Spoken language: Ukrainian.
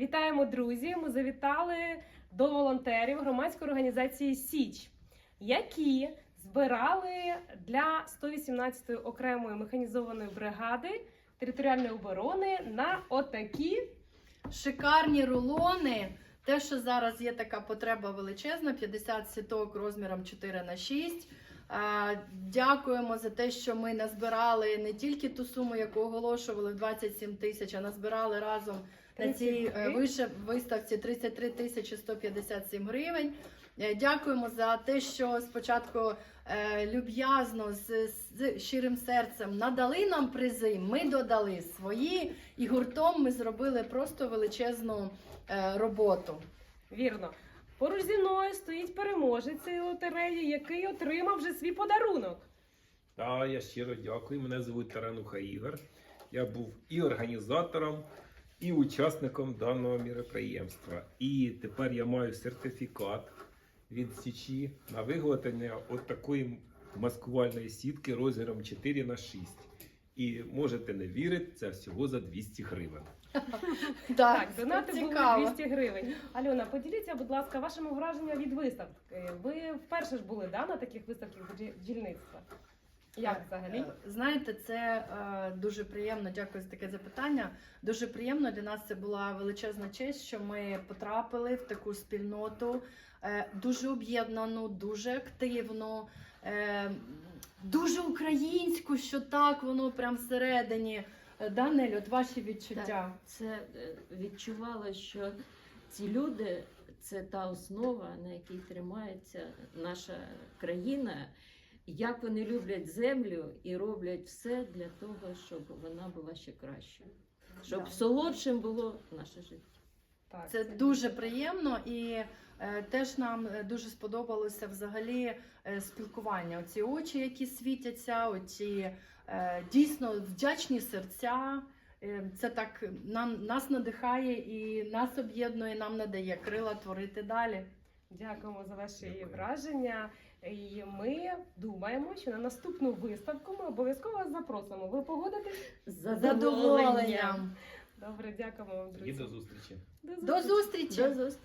Вітаємо, друзі! Ми завітали до волонтерів громадської організації Січ, які збирали для 118-ї окремої механізованої бригади територіальної оборони на отакі Шикарні рулони. Те, що зараз є така потреба величезна, 50 сіток розміром 4 на 6. А, Дякуємо за те, що ми назбирали не тільки ту суму, яку оголошували в 27 тисяч, а назбирали разом на цій е, 33. вище виставці 33 тисячі 157 гривень. Е, Дякуємо за те, що спочатку е, люб'язно з, з щирим серцем надали нам призи. Ми додали свої, і гуртом ми зробили просто величезну е, роботу. Вірно. Поруч зі мною стоїть переможець цієї лотереї, який отримав вже свій подарунок. Та я щиро дякую. Мене звуть Тарануха Ігор. Я був і організатором, і учасником даного міроприємства. І тепер я маю сертифікат від Січі на виготовлення от такої маскувальної сітки розміром 4 на 6. І можете не вірити, це всього за 200 гривень. Так, донати були 200 гривень. Альона, поділіться, будь ласка, вашими враженнями від виставки. Ви вперше ж були да, на таких виставках бджі- бджільництва? Як взагалі? Е, Знаєте, це е, дуже приємно. Дякую за таке запитання. Дуже приємно для нас це була величезна честь, що ми потрапили в таку спільноту, е, дуже об'єднану, дуже активну, е, дуже українську, що так воно прям всередині. Е, Да, Нель, от ваші відчуття. Це е, відчувала, що ці люди це та основа, на якій тримається наша країна. Як вони люблять землю і роблять все для того, щоб вона була ще кращою, щоб Да. солодшим було наше життя. Так, Це дуже приємно і е, теж нам е, дуже сподобалося взагалі е, спілкування. Оці очі, які світяться, оці е, дійсно вдячні серця. Е, Це так нам нас надихає і нас об'єднує, нам надає крила творити далі. Дякуємо за ваші Дякую. враження. І ми думаємо, що на наступну виставку ми обов'язково вас запросимо. Ви погодитесь? З задоволенням. Добре, дякуємо вам, І друзі. до зустрічі. До зустрічі! До зустрічі!